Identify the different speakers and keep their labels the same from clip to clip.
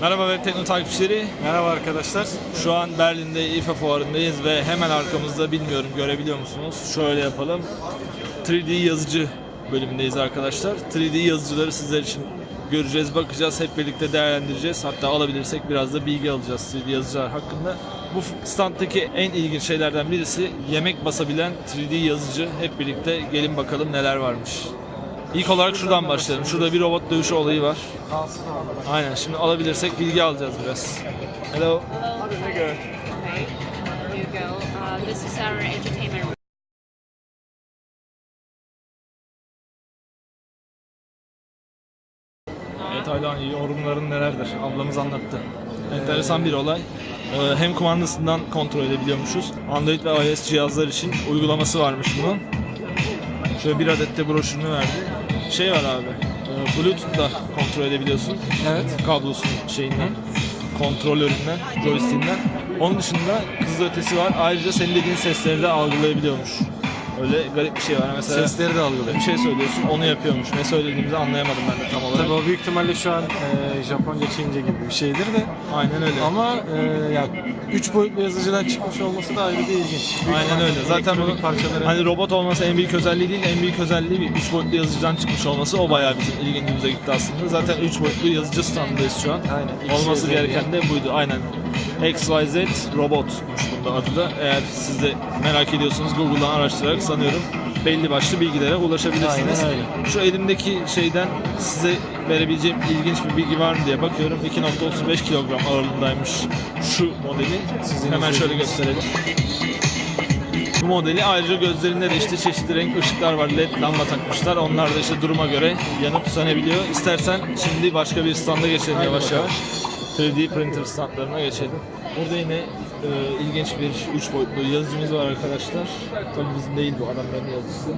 Speaker 1: Merhaba Web Tekno takipçileri.
Speaker 2: Merhaba arkadaşlar.
Speaker 1: Şu an Berlin'de IFA fuarındayız ve hemen arkamızda bilmiyorum görebiliyor musunuz? Şöyle yapalım. 3D yazıcı bölümündeyiz arkadaşlar. 3D yazıcıları sizler için göreceğiz, bakacağız, hep birlikte değerlendireceğiz. Hatta alabilirsek biraz da bilgi alacağız 3D yazıcılar hakkında. Bu standtaki en ilginç şeylerden birisi yemek basabilen 3D yazıcı. Hep birlikte gelin bakalım neler varmış. İlk olarak şuradan başlayalım. Şurada bir robot dövüşü olayı var. Aynen. Şimdi alabilirsek bilgi alacağız biraz. Hello.
Speaker 3: Uh, this is our
Speaker 1: yorumların nelerdir? Ablamız anlattı. Enteresan bir olay. Ee, Hem kumandasından kontrol edebiliyormuşuz. Android ve iOS cihazlar için uygulaması varmış bunun. Şöyle bir adet de broşürünü verdi. Şey var abi. e, Bluetooth'la kontrol edebiliyorsun.
Speaker 2: Evet.
Speaker 1: Kablosun şeyinden, kontrolöründen, joystick'inden. Onun dışında hızlı ötesi var. Ayrıca senin dediğin sesleri de algılayabiliyormuş. Öyle garip bir şey var. Mesela
Speaker 2: Sesleri de algılıyor.
Speaker 1: bir şey söylüyorsun, onu yapıyormuş. Ne söylediğimizi anlayamadım ben de tam olarak.
Speaker 2: Tabii o büyük ihtimalle şu an e, Japonca, Çince gibi bir şeydir de.
Speaker 1: Aynen öyle.
Speaker 2: Ama e, ya üç boyutlu yazıcıdan çıkmış olması da ayrı bir ilginç. Büyük
Speaker 1: Aynen öyle. Zaten
Speaker 2: elektronik
Speaker 1: bu
Speaker 2: parçaları
Speaker 1: hani robot olması en büyük özelliği değil, en büyük özelliği bir 3 boyutlu yazıcıdan çıkmış olması. O bayağı bizim ilgimize gitti aslında. Zaten 3 boyutlu yazıcı standındayız şu an.
Speaker 2: Aynen.
Speaker 1: Olması gereken de buydu. Aynen. XYZ robotmuş bunda adı da. Eğer siz de merak ediyorsanız Google'dan araştırarak sanıyorum belli başlı bilgilere ulaşabilirsiniz.
Speaker 2: Aynen öyle.
Speaker 1: Şu elimdeki şeyden size verebileceğim ilginç bir bilgi var mı diye bakıyorum. 2.35 kilogram ağırlığındaymış şu modeli.
Speaker 2: Sizin
Speaker 1: Hemen şöyle gösterelim. Bu modeli ayrıca gözlerinde de işte çeşitli renk ışıklar var. LED lamba takmışlar. Onlar da işte duruma göre yanıp sönebiliyor. İstersen şimdi başka bir standa geçelim yavaş yavaş. 3D printer standlarına geçelim. Burada yine e, ilginç bir 3 boyutlu yazıcımız var arkadaşlar. Tabii bizim değil bu adamların yazıcısı.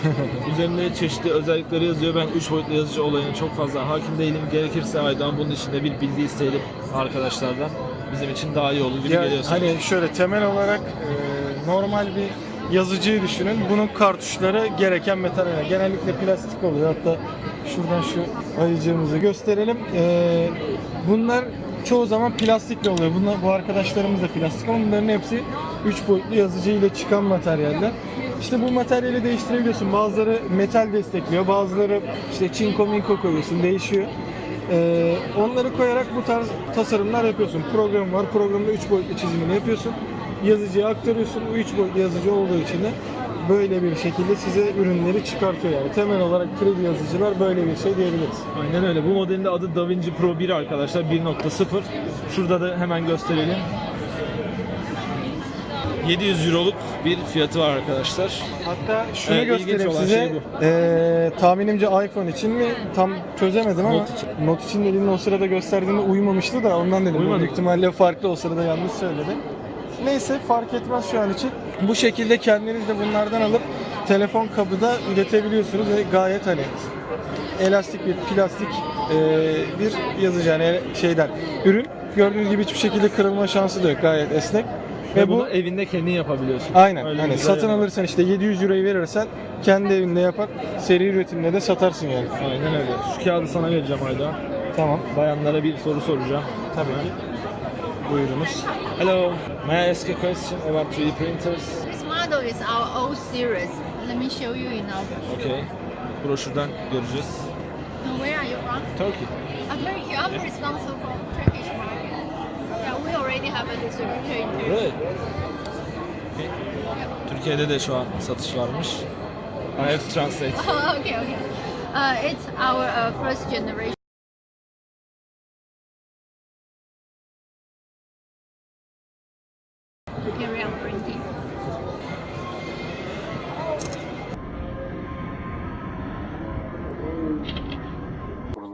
Speaker 1: Üzerinde çeşitli özellikleri yazıyor. Ben 3 boyutlu yazıcı olayına çok fazla hakim değilim. Gerekirse Aydan bunun içinde bir bilgi isteyelim arkadaşlardan. Bizim için daha iyi olur gibi
Speaker 2: Ya,
Speaker 1: geliyor.
Speaker 2: hani şöyle temel olarak e, normal bir yazıcıyı düşünün. Bunun kartuşları gereken metal. yani Genellikle plastik oluyor. Hatta şuradan şu ayıcığımızı gösterelim. E, bunlar çoğu zaman plastikle oluyor. Bunlar, bu arkadaşlarımız da plastik ama bunların hepsi 3 boyutlu yazıcı ile çıkan materyaller. İşte bu materyali değiştirebiliyorsun. Bazıları metal destekliyor, bazıları işte çinko minko koyuyorsun, değişiyor. Ee, onları koyarak bu tarz tasarımlar yapıyorsun. Program var. Programda 3 boyutlu çizimini yapıyorsun. Yazıcıya aktarıyorsun. Bu 3 boyutlu yazıcı olduğu için de böyle bir şekilde size ürünleri çıkartıyor yani. Temel olarak 3D yazıcılar böyle bir şey diyebiliriz.
Speaker 1: Aynen öyle. Bu modelin de adı DaVinci Pro 1 arkadaşlar 1.0. Şurada da hemen gösterelim. 700 euroluk bir fiyatı var arkadaşlar.
Speaker 2: Hatta şunu
Speaker 1: ilginç
Speaker 2: göstereyim size.
Speaker 1: şey.
Speaker 2: Ee, tahminimce iPhone için mi tam çözemedim ama
Speaker 1: Note için.
Speaker 2: Note için dediğin o sırada gösterdiğinde uymamıştı da ondan dedim.
Speaker 1: Uymadı.
Speaker 2: Büyük ihtimalle farklı o sırada yanlış söyledi. Neyse fark etmez şu an için. Bu şekilde kendiniz de bunlardan alıp telefon kabı da üretebiliyorsunuz ve gayet hani elastik bir plastik e, bir yazıcı yani şeyden ürün. Gördüğünüz gibi hiçbir şekilde kırılma şansı da yok. Gayet esnek.
Speaker 1: Ve
Speaker 2: Ve
Speaker 1: bunu
Speaker 2: bu
Speaker 1: evinde kendin yapabiliyorsun.
Speaker 2: Aynen.
Speaker 1: Öyle
Speaker 2: hani
Speaker 1: güzel
Speaker 2: satın
Speaker 1: yani.
Speaker 2: alırsan işte 700 euroyu verirsen kendi evinde yapar, seri üretimle de satarsın yani.
Speaker 1: Aynen öyle. Şu kağıdı sana vereceğim Ayda.
Speaker 2: Tamam.
Speaker 1: Bayanlara bir soru soracağım.
Speaker 2: Tabii ki. Buyurunuz.
Speaker 1: Hello, may I ask a question about 3D printers?
Speaker 4: This model is our old series. Let me show you in our.
Speaker 1: Okay. Broşürden göreceğiz.
Speaker 4: Now, where are you from?
Speaker 1: Turkey.
Speaker 4: I'm Turkey. I'm responsible for Turkish market. Yeah, we already have a distributor in Turkey.
Speaker 1: Really? Okay. Türkiye'de de şu an satış varmış. I have to translate.
Speaker 4: Oh, okay, okay. Uh, it's our uh, first generation.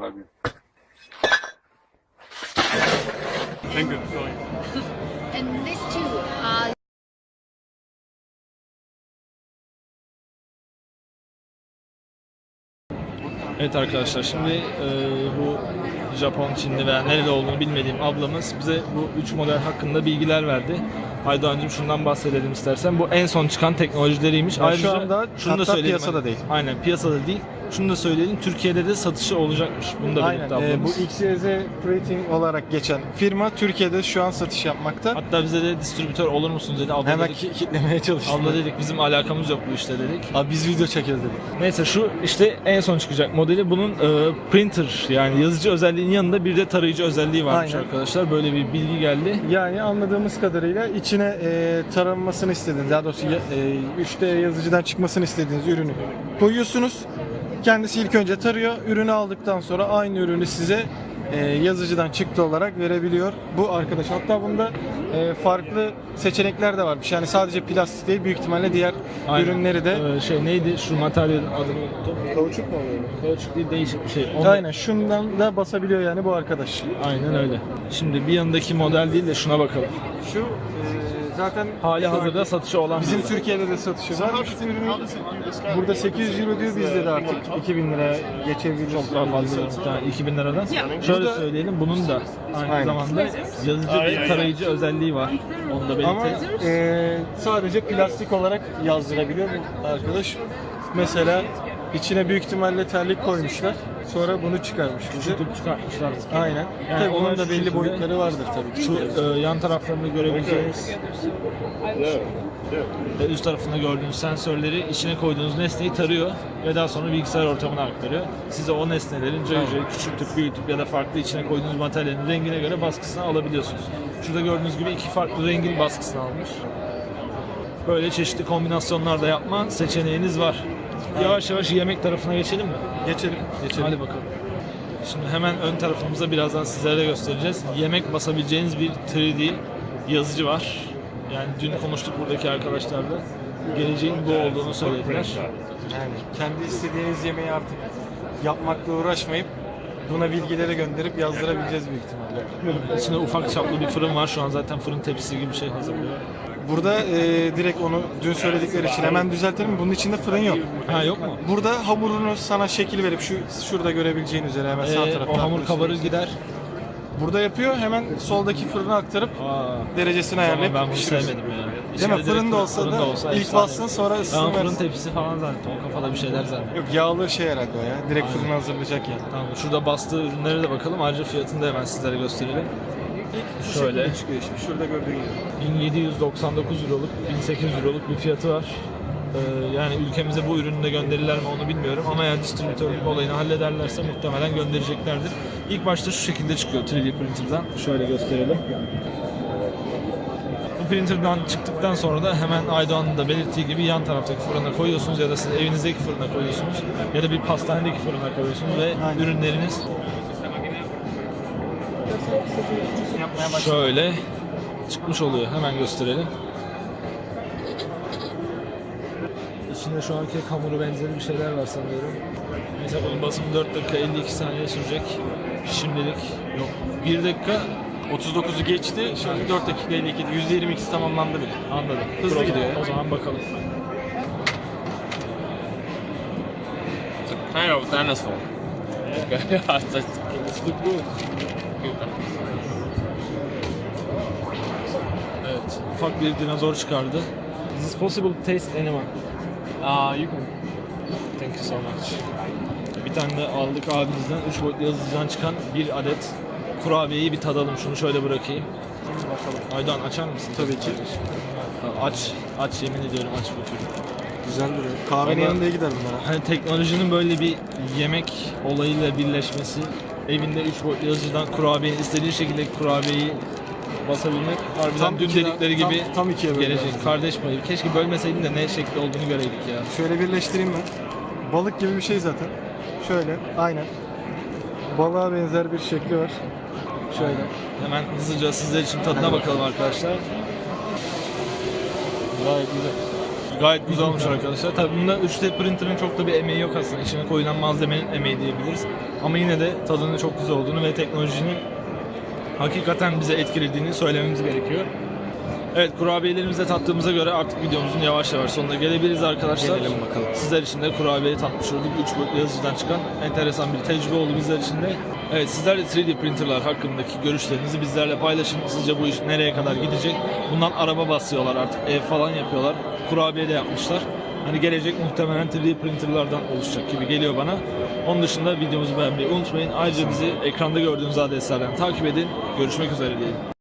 Speaker 5: Thank you. Sorry.
Speaker 4: And these two are
Speaker 1: Evet arkadaşlar şimdi e, bu Japon, Çinli veya nerede olduğunu bilmediğim ablamız bize bu 3 model hakkında bilgiler verdi. Aydoğan'cığım şundan bahsedelim istersen. Bu en son çıkan teknolojileriymiş.
Speaker 2: Ya şu anda
Speaker 1: şunu da
Speaker 2: hatta
Speaker 1: söyleyelim
Speaker 2: piyasada
Speaker 1: hani.
Speaker 2: değil.
Speaker 1: Aynen piyasada değil. Şunu da söyleyelim. Türkiye'de de satışı olacakmış. Bunu da
Speaker 2: Aynen.
Speaker 1: belirtti
Speaker 2: Ee, bu
Speaker 1: ablamız.
Speaker 2: XYZ Printing olarak geçen firma Türkiye'de şu an satış yapmakta.
Speaker 1: Hatta bize de distribütör olur musunuz dedi. Abla
Speaker 2: Hemen
Speaker 1: dedik,
Speaker 2: ki- kitlemeye çalıştım.
Speaker 1: abla dedik bizim alakamız yok bu işte dedik.
Speaker 2: Abi biz video çekiyoruz dedik.
Speaker 1: Neyse şu işte en son çıkacak modeli. Bunun e, printer yani yazıcı özelliğinin yanında bir de tarayıcı özelliği varmış
Speaker 2: Aynen.
Speaker 1: arkadaşlar. Böyle bir bilgi geldi.
Speaker 2: Yani anladığımız kadarıyla içine e, taranmasını istediğiniz, daha doğrusu ya- e, 3D yazıcıdan çıkmasını istediğiniz ürünü koyuyorsunuz. Kendisi ilk önce tarıyor. Ürünü aldıktan sonra aynı ürünü size e, yazıcıdan çıktı olarak verebiliyor bu arkadaş. Hatta bunda e, farklı seçenekler de varmış. Yani sadece plastik değil, büyük ihtimalle diğer
Speaker 1: Aynen.
Speaker 2: ürünleri de
Speaker 1: E, şey neydi şu materyalin adını unuttum.
Speaker 2: kauçuk mu oluyor?
Speaker 1: Kauçuk değil değişik bir şey. Onu-
Speaker 2: Aynen şundan da basabiliyor yani bu arkadaş.
Speaker 1: Aynen öyle. Şimdi bir yanındaki model değil de şuna bakalım.
Speaker 2: Şu e, zaten
Speaker 1: Hali hazırda satışı olan
Speaker 2: Bizim
Speaker 1: bir model.
Speaker 2: Türkiye'de de satışı var. Ürünü burada 800 euro diyor bizde de artık 2000 lira geçebilir.
Speaker 1: çok daha fazla muhtemelen 2000 liradan. Şöyle
Speaker 2: Burada-
Speaker 1: söyleyelim bunun da aynı
Speaker 2: Aynen.
Speaker 1: zamanda yazıcı bir tarayıcı özelliği var. Onu da
Speaker 2: Ama
Speaker 1: belirtelim.
Speaker 2: e, sadece plastik olarak yazdırabiliyor bu arkadaş. Mesela içine büyük ihtimalle terlik koymuşlar. Sonra bunu çıkarmış bize.
Speaker 1: Tutup çıkartmışlar.
Speaker 2: Aynen.
Speaker 1: Yani
Speaker 2: Tabii onun da belli boyutları vardır tabii ki.
Speaker 1: Şu e, yan taraflarında görebileceğiniz ve üst tarafında gördüğünüz sensörleri içine koyduğunuz nesneyi tarıyor ve daha sonra bilgisayar ortamına aktarıyor. Size o nesnelerin cayır cayır küçültüp büyütüp ya da farklı içine koyduğunuz materyalin rengine göre baskısını alabiliyorsunuz. Şurada gördüğünüz gibi iki farklı rengin baskısını almış. Böyle çeşitli kombinasyonlar da yapma seçeneğiniz var. Yavaş yavaş yemek tarafına geçelim mi?
Speaker 2: Geçelim. Geçelim.
Speaker 1: Hadi bakalım. Şimdi hemen ön tarafımıza birazdan sizlere de göstereceğiz. Yemek basabileceğiniz bir 3D yazıcı var. Yani dün konuştuk buradaki arkadaşlarla. Geleceğin bu olduğunu söylediler.
Speaker 2: Yani kendi istediğiniz yemeği artık yapmakla uğraşmayıp buna bilgileri gönderip yazdırabileceğiz büyük ihtimalle.
Speaker 1: İçinde ufak çaplı bir fırın var. Şu an zaten fırın tepsisi gibi bir şey hazırlıyor.
Speaker 2: Burada e, direkt onu dün söyledikleri için hemen düzeltelim. Bunun içinde fırın yok.
Speaker 1: Ha yok mu?
Speaker 2: Burada hamurunu sana şekil verip şu şurada görebileceğin üzere hemen sağ
Speaker 1: Ee,
Speaker 2: tarafta.
Speaker 1: o hamur kabarır gider.
Speaker 2: Burada yapıyor. Hemen soldaki fırına aktarıp
Speaker 1: Aa,
Speaker 2: derecesini ayarlayıp
Speaker 1: ben bunu
Speaker 2: pişiriyorsun.
Speaker 1: sevmedim ya.
Speaker 2: Değil mi? Fırında olsa da ilk bassın sonra
Speaker 1: Ben
Speaker 2: ısısını
Speaker 1: fırın
Speaker 2: versin.
Speaker 1: tepsisi falan zannettim. O kafada bir şeyler zannettim.
Speaker 2: Yok yağlı şey herhalde o ya. Direkt fırına hazırlayacak yani.
Speaker 1: Tamam şurada bastığı ürünlere de bakalım. Ayrıca fiyatını da hemen sizlere gösterelim.
Speaker 2: İlk şu
Speaker 1: Şöyle.
Speaker 2: şekilde çıkıyor işte. Şurada gördüğün gibi.
Speaker 1: 1799 euroluk, 1800 euroluk bir fiyatı var. Ee, yani ülkemize bu ürünü de gönderirler mi onu bilmiyorum ama eğer distribütörlük olayını hallederlerse muhtemelen göndereceklerdir. İlk başta şu şekilde çıkıyor 3D printer'dan. Şöyle gösterelim. Bu printer'dan çıktıktan sonra da hemen Aydoğan'ın da belirttiği gibi yan taraftaki fırına koyuyorsunuz ya da siz evinizdeki fırına koyuyorsunuz ya da bir pastanedeki fırına koyuyorsunuz ve ürünleriniz. Şöyle çıkmış oluyor. Hemen gösterelim. İçinde şu an kek hamuru benzeri bir şeyler var sanıyorum. Mesela bunun basımı 4 dakika 52 saniye sürecek. Şimdilik yok. 1 dakika
Speaker 2: 39'u geçti. Şimdi 4 dakika 52. %22'si tamamlandı bile.
Speaker 1: anladım.
Speaker 2: Hızlı
Speaker 1: Dur o
Speaker 2: gidiyor.
Speaker 1: O zaman bakalım.
Speaker 5: Kind of dinosaur.
Speaker 1: Evet. Ufak bir dinozor çıkardı. Is it possible to taste anyone?
Speaker 5: uh, you can.
Speaker 1: Thank you so much. Bir tane de aldık abimizden 3 boyutlu yazıcıdan çıkan bir adet kurabiyeyi bir tadalım. Şunu şöyle bırakayım.
Speaker 2: Bakalım.
Speaker 1: Aydan açar mısın?
Speaker 2: Tabii ki.
Speaker 1: Aç, aç yemin ediyorum aç bu türlü.
Speaker 2: Güzel duruyor. Kahvenin
Speaker 1: Vallahi-
Speaker 2: yanında iyi gider bunlar.
Speaker 1: Hani teknolojinin böyle bir yemek olayıyla birleşmesi, evinde 3 boyutlu yazıcıdan kurabiyeyi, istediğin şekilde kurabiyeyi basabilmek harbiden
Speaker 2: Tam
Speaker 1: dün
Speaker 2: ikiye-
Speaker 1: dedikleri
Speaker 2: tam-
Speaker 1: gibi
Speaker 2: tam ikiye bölüyor
Speaker 1: gelecek.
Speaker 2: aslında.
Speaker 1: Kardeş payı. Keşke bölmeseydin de ne şekli olduğunu göreydik ya.
Speaker 2: Şöyle birleştireyim ben. Balık gibi bir şey zaten. Şöyle. Aynen. Balığa benzer bir şekli var. Şöyle.
Speaker 1: Hemen hızlıca sizler için tadına bakalım arkadaşlar.
Speaker 2: Gayet güzel.
Speaker 1: Gayet güzel olmuş arkadaşlar. Tabii bunda 3D printer'ın çok da bir emeği yok aslında. İçine koyulan malzemenin emeği diyebiliriz. Ama yine de tadının çok güzel olduğunu ve teknolojinin hakikaten bize etkilediğini söylememiz gerekiyor. Evet kurabiyelerimizi de tattığımıza göre artık videomuzun yavaş yavaş sonuna gelebiliriz arkadaşlar.
Speaker 2: Gelelim bakalım.
Speaker 1: Sizler için de kurabiyeyi tatmış olduk. 3 boyutlu yazıcıdan çıkan enteresan bir tecrübe oldu bizler için de. Evet sizler de 3D printerlar hakkındaki görüşlerinizi bizlerle paylaşın. Sizce bu iş nereye kadar gidecek? Bundan araba basıyorlar artık ev falan yapıyorlar. Kurabiye de yapmışlar. Hani gelecek muhtemelen 3D printerlardan oluşacak gibi geliyor bana. Onun dışında videomuzu beğenmeyi unutmayın. Ayrıca bizi ekranda gördüğünüz adreslerden takip edin. Görüşmek üzere diyelim.